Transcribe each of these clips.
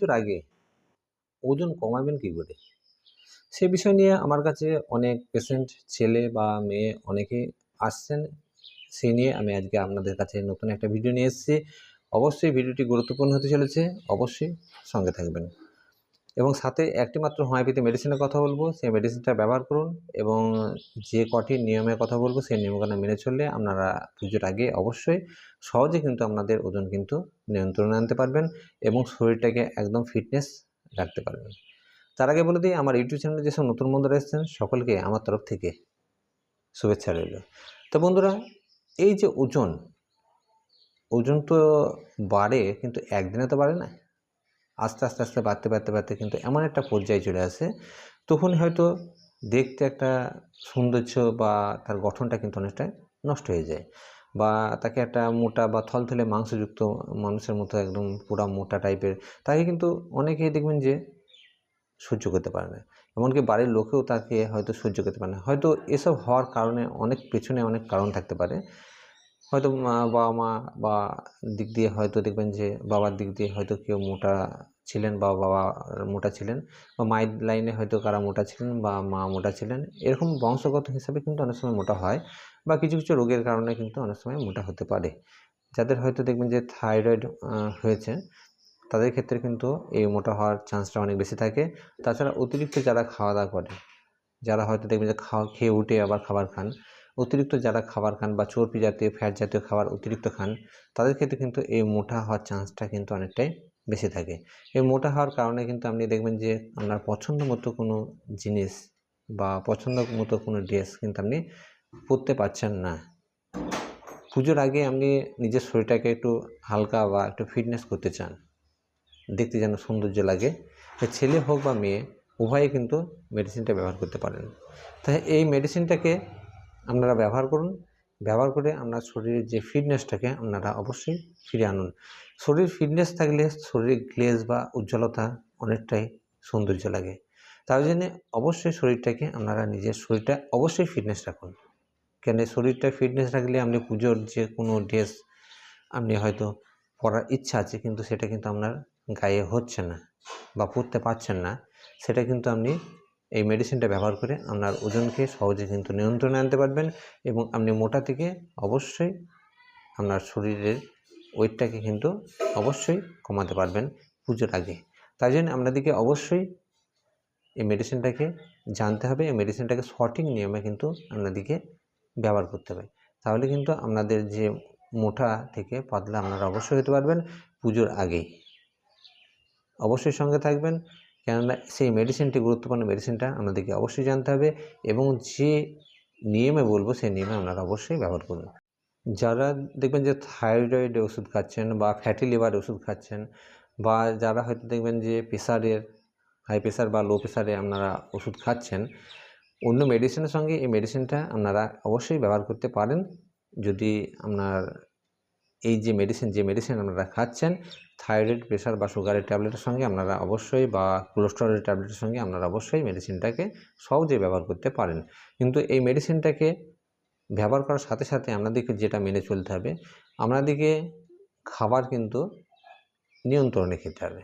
পুজোর আগে ওজন কমাবেন কী করে? সে বিষয় নিয়ে আমার কাছে অনেক পেশেন্ট ছেলে বা মেয়ে অনেকে আসছেন। সে নিয়ে আমি আজকে আপনাদের কাছে নতুন একটা ভিডিও নিয়ে এসেছি। অবশ্যই ভিডিওটি গুরুত্বপূর্ণ হতে চলেছে। অবশ্যই সঙ্গে থাকবেন। এবং সাথে একটি মাত্র হোমিওপ্যাথি মেডিসিনের কথা বলব। সেই মেডিসিনটা ব্যবহার করুন এবং যে কটি নিয়মের কথা বলব, সেই নিয়মগুলো মেনে চললে আপনারা পুজোর আগে অবশ্যই সহজে কিন্তু আপনাদের ওজন কিন্তু নিয়ন্ত্রণে আনতে পারবেন এবং শরীরটাকে একদম ফিটনেস রাখতে পারবেন। তার আগে বলে দিই, আমার ইউটিউব চ্যানেলে যেসব নতুন বন্ধুরা এসেছেন, সকলকে আমার তরফ থেকে শুভেচ্ছা রইল। তো বন্ধুরা, এই যে ওজন ওজন তো বাড়ে কিন্তু একদিনে তো বাড়ে না। আস্তে আস্তে আস্তে বাড়তে বাড়তে বাড়তে কিন্তু এমন একটা পর্যায়ে চলে আসে। তখন হয়তো দেখতে একটা সৌন্দর্য বা তার গঠনটা কিন্তু অনেকটা নষ্ট হয়ে যায় বা তাকে একটা মোটা বা থলথলে মাংসযুক্ত মানুষের মতো একদম পুরা মোটা টাইপের তাকে কিন্তু অনেকেই দেখবেন যে সহ্য করতে পারে না। এমনকি বাড়ির লোকেও তাকে হয়তো সহ্য করতে পারে না। হয়তো এসব হওয়ার কারণে অনেক পেছনে অনেক কারণ থাকতে পারে। হয়তো বাবা মা বা দিক দিয়ে হয়তো দেখবেন যে বাবার দিক দিয়ে হয়তো কেউ মোটা ছিলেন বা বাবা মোটা ছিলেন বা মায়ের লাইনে হয়তো কারা মোটা ছিলেন বা মা মোটা ছিলেন, এরকম বংশগত হিসাবে কিন্তু অনেক সময় মোটা হয় বা কিছু কিছু রোগের কারণে কিন্তু অনেক সময় মোটা হতে পারে। যাদের হয়তো দেখবেন যে থাইরয়েড হয়েছে, তাদের ক্ষেত্রে কিন্তু এই মোটা হওয়ার চান্সটা অনেক বেশি থাকে। তাছাড়া অতিরিক্ত যারা খাওয়া দাওয়া করে, যারা হয়তো দেখবেন যে খাওয়া, খেয়ে উঠে আবার খাবার খান, অতিরিক্ত যারা খাবার খান বা চর্বি জাতীয় ফ্যাট জাতীয় খাবার অতিরিক্ত খান, তাদের ক্ষেত্রে কিন্তু এই মোটা হওয়ার চান্সটা কিন্তু অনেকটাই বেশি থাকে। এই মোটা হওয়ার কারণে কিন্তু আপনি দেখবেন যে আপনার পছন্দ মতো কোনো জিনিস বা পছন্দ মতো কোনো ড্রেস কিন্তু আপনি পরতে পারছেন না। পুজোর আগে আপনি নিজের শরীরটাকে একটু হালকা বা একটু ফিটনেস করতে চান। দেখতে যেন সৌন্দর্য লাগে। ছেলে হোক বা মেয়ে, উভয়ে কিন্তু মেডিসিনটা ব্যবহার করতে পারেন। তাই এই মেডিসিনটাকে আপনারা ব্যবহার করুন। ব্যবহার করে আপনার শরীরের যে ফিটনেসটাকে আপনারা অবশ্যই ফিরে আনুন। শরীর ফিটনেস থাকলে শরীরে গ্লেজ বা উজ্জ্বলতা অনেকটাই সৌন্দর্য লাগে। তার জন্যে অবশ্যই শরীরটাকে আপনারা নিজের শরীরটা অবশ্যই ফিটনেস রাখুন। কেন শরীরটা ফিটনেস রাখলে আপনি পুজোর যে কোনো ড্রেস আপনি হয়তো পরার ইচ্ছা আছে, কিন্তু সেটা কিন্তু আপনার গায়ে হচ্ছে না বা পরতে পারছেন না। সেটা কিন্তু আপনি এই মেডিসিনটা ব্যবহার করে আপনার ওজনকে সহজে কিন্তু নিয়ন্ত্রণে আনতে পারবেন এবং আপনি মোটা থেকে অবশ্যই আপনার শরীরের ওয়েটটাকে কিন্তু অবশ্যই কমাতে পারবেন পুজোর আগে। তাই জন্য আপনাদেরকে অবশ্যই এই মেডিসিনটাকে জানতে হবে, এই মেডিসিনটাকে সঠিক নিয়মে কিন্তু আপনাদেরকে ব্যবহার করতে হবে। তাহলে কিন্তু আপনাদের যে মোটা থেকে পাতলা আপনারা অবশ্যই হতে পারবেন পুজোর আগেই। অবশ্যই সঙ্গে থাকবেন। কেননা সেই মেডিসিনটি গুরুত্বপূর্ণ মেডিসিনটা আপনাদেরকে অবশ্যই জানতে হবে এবং যে নিয়মে বলব সেই নিয়মে আপনারা অবশ্যই ব্যবহার করবেন যারা দেখবেন যে থাইরয়েড ওষুধ খাচ্ছেন বা ফ্যাটি লিভার ওষুধ খাচ্ছেন বা যারা হয়তো দেখবেন যে প্রেশারের হাই প্রেশার বা লো প্রেশারে আপনারা ওষুধ খাচ্ছেন, অন্য মেডিসিনের সঙ্গে এই মেডিসিনটা আপনারা অবশ্যই ব্যবহার করতে পারেন। যদি আপনার এই যে মেডিসিন যে মেডিসিন আপনারা খাচ্ছেন থাইরয়েড প্রেশার বা সুগারের ট্যাবলেটের সঙ্গে আপনারা অবশ্যই বা কোলেস্টেরলের ট্যাবলেটের সঙ্গে আপনারা অবশ্যই মেডিসিনটাকে সহজে ব্যবহার করতে পারেন। কিন্তু এই মেডিসিনটাকে ব্যবহার করার সাথে সাথে আপনাদেরকে যেটা মেনে চলতে হবে আপনাদেরকে খাবার কিন্তু নিয়ন্ত্রণে খেতে হবে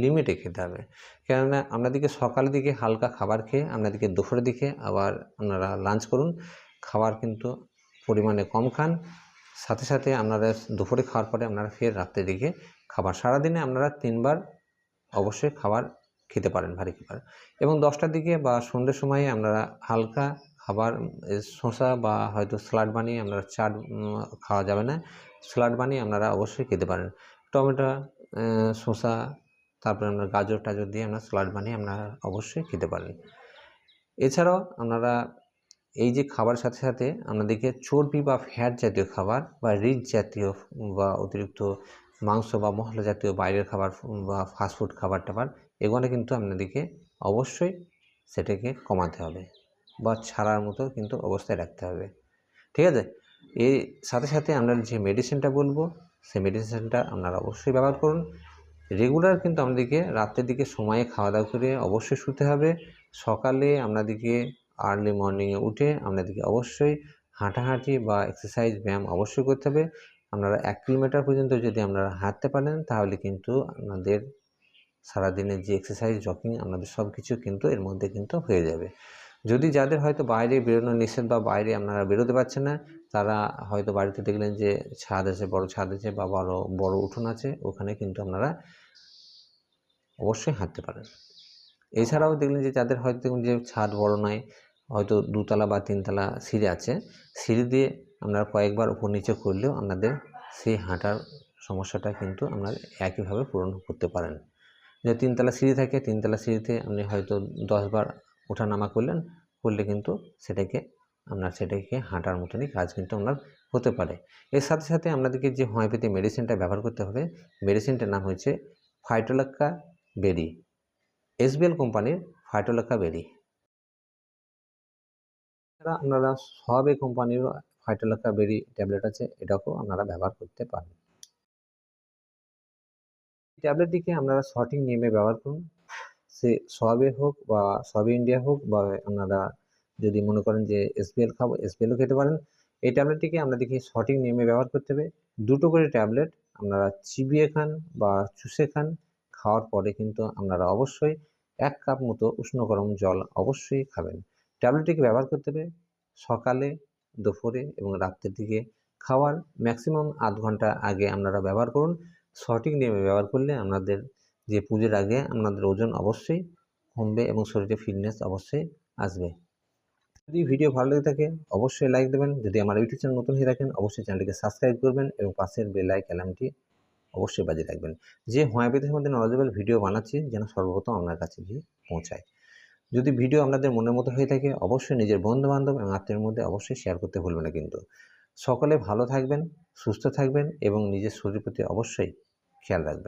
লিমিটে খেতে হবে। কেননা আপনাদেরকে সকালের দিকে হালকা খাবার খেয়ে আপনাদেরকে দুপুরের দিকে আবার আপনারা লাঞ্চ করুন, খাবার কিন্তু পরিমাণে কম খান। সাথে সাথে আপনারা দুপুরে খাওয়ার পরে আপনারা ফের রাত্রের দিকে খাবার। সারাদিনে আপনারা তিনবার অবশ্যই খাবার খেতে পারেন, ভারী খাবার। এবং দশটার দিকে বা সন্ধ্যের সময়ে আপনারা হালকা খাবার শসা বা হয়তো স্যালাড বানিয়ে আপনারা চাট খাওয়া যাবে না। স্যালাড বানিয়ে আপনারা অবশ্যই খেতে পারেন। টমেটো শসা, তারপরে আপনার গাজর, টাজর দিয়ে আপনারা স্যালাড বানিয়ে আপনারা অবশ্যই খেতে পারেন। এছাড়াও আপনারা এই যে খাবারের সাথে সাথে আপনাদেরকে চর্বি বা ফ্যাট জাতীয় খাবার বা রিচ জাতীয় বা অতিরিক্ত মাংস বা মশলা জাতীয় বাইরের খাবার বা ফাস্টফুড খাবার টাবার, এগুলো কিন্তু আপনাদেরকে অবশ্যই সেটাকে কমাতে হবে বা ছাড়ার মতো কিন্তু অবস্থায় রাখতে হবে। ঠিক আছে? এর সাথে সাথে আমরা যে মেডিসিনটা বলব, সেই মেডিসিনটা আপনারা অবশ্যই ব্যবহার করুন। রেগুলার কিন্তু আমাদেরকে রাত্রের দিকে সময়ে খাওয়া দাওয়া করে অবশ্যই শুতে হবে। সকালে আপনাদেরকে আর্লি মর্নিংয়ে উঠে আপনাদেরকে অবশ্যই হাঁটাহাঁটি বা এক্সারসাইজ ব্যায়াম অবশ্যই করতে হবে। আপনারা এক কিলোমিটার পর্যন্ত যদি আপনারা হাঁটতে পারেন, তাহলে কিন্তু আপনাদের সারাদিনের যে এক্সারসাইজ জকিং আপনাদের সব কিছু কিন্তু এর মধ্যে কিন্তু হয়ে যাবে। যদি যাদের হয়তো বাইরে বেরোনো নিষেধ বা বাইরে আপনারা বেরোতে পারছেন না, তারা হয়তো বাড়িতে দেখলেন যে ছাদ আছে, বড় ছাদ আছে বা বড় বড় উঠোন আছে, ওখানে কিন্তু আপনারা অবশ্যই হাঁটতে পারেন। এছাড়াও দেখলেন যে যাদের হয়তো যে ছাদ বড় নয় হয়তো দুতলা বা তিনতলা সিঁড়ি আছে। সিঁড়ি দিয়ে আপনারা কয়েকবার উপর নিচে করলেও আপনাদের সেই হাঁটার সমস্যাটা কিন্তু আপনারা একইভাবে পূরণ করতে পারেন। যে তিনতলা সিঁড়ি থাকে, তিনতলা সিঁড়িতে আপনি হয়তো দশবার ওঠা নামা করলেন, করলে কিন্তু সেটাকে আপনার সেটাকে হাঁটার মতনই কাজ কিন্তু আপনার হতে পারে। এর সাথে সাথে আপনাদেরকে যে হোমিওপ্যাথি মেডিসিনটা ব্যবহার করতে হবে, মেডিসিনটার নাম হয়েছে ফাইটোলাক্কা বেরি। এসবিএল কোম্পানির ফাইটোলাক্কা বেরি। এছাড়া আপনারা সবে কোম্পানিরও ফাইটোলাক্কা বেরি ট্যাবলেট আছে, এটাকেও আপনারা ব্যবহার করতে পারেন ট্যাবলেটটিকে আপনারা সঠিক নিয়মে ব্যবহার করুন। সে সবে হোক বা সবে ইন্ডিয়া হোক বা আপনারা যদি মনে করেন যে এসবিএল খাব এসবিএলও খেতে পারেন। এই ট্যাবলেটটিকে আপনাদেরকে সঠিক নিয়মে ব্যবহার করতে হবে। দুটো করে ট্যাবলেট আপনারা চিবিয়ে খান বা চুষে খান, খাওয়ার পরে কিন্তু আপনারা অবশ্যই এক কাপ মতো উষ্ণ গরম জল অবশ্যই খাবেন। ট্যাবলেটটিকে ব্যবহার করতে হবে সকালে, দুপুরে এবং রাত্রের দিকে। খাওয়ার ম্যাক্সিমাম আধ ঘণ্টা আগে আপনারা ব্যবহার করুন। সঠিক নিয়মে ব্যবহার করলে আপনাদের যে পুজোর আগে আপনাদের ওজন অবশ্যই কমবে এবং শরীরে ফিটনেস অবশ্যই আসবে। যদি ভিডিও ভালো লেগে থাকে, অবশ্যই লাইক দেবেন। যদি আমার ইউটিউব চ্যানেল নতুন হয়ে থাকেন, অবশ্যই চ্যানেলটিকে সাবস্ক্রাইব করবেন এবং পাশের বেল আইকনটি অবশ্যই বাজিয়ে রাখবেন। যে হোমিওপ্যাথি সম্বন্ধে নলেজেবল ভিডিও বানাচ্ছি, যেন সর্বপ্রথম আপনার কাছে গিয়ে পৌঁছায়। যদি ভিডিও আপনাদের মনের মতো হয়ে থাকে, অবশ্যই নিজের বন্ধুবান্ধব এবং আত্মীয়ের মধ্যে অবশ্যই শেয়ার করতে ভুলবেন না কিন্তু। সকলে ভালো থাকবেন, সুস্থ থাকবেন এবং নিজের শরীর প্রতি অবশ্যই খেয়াল রাখবেন।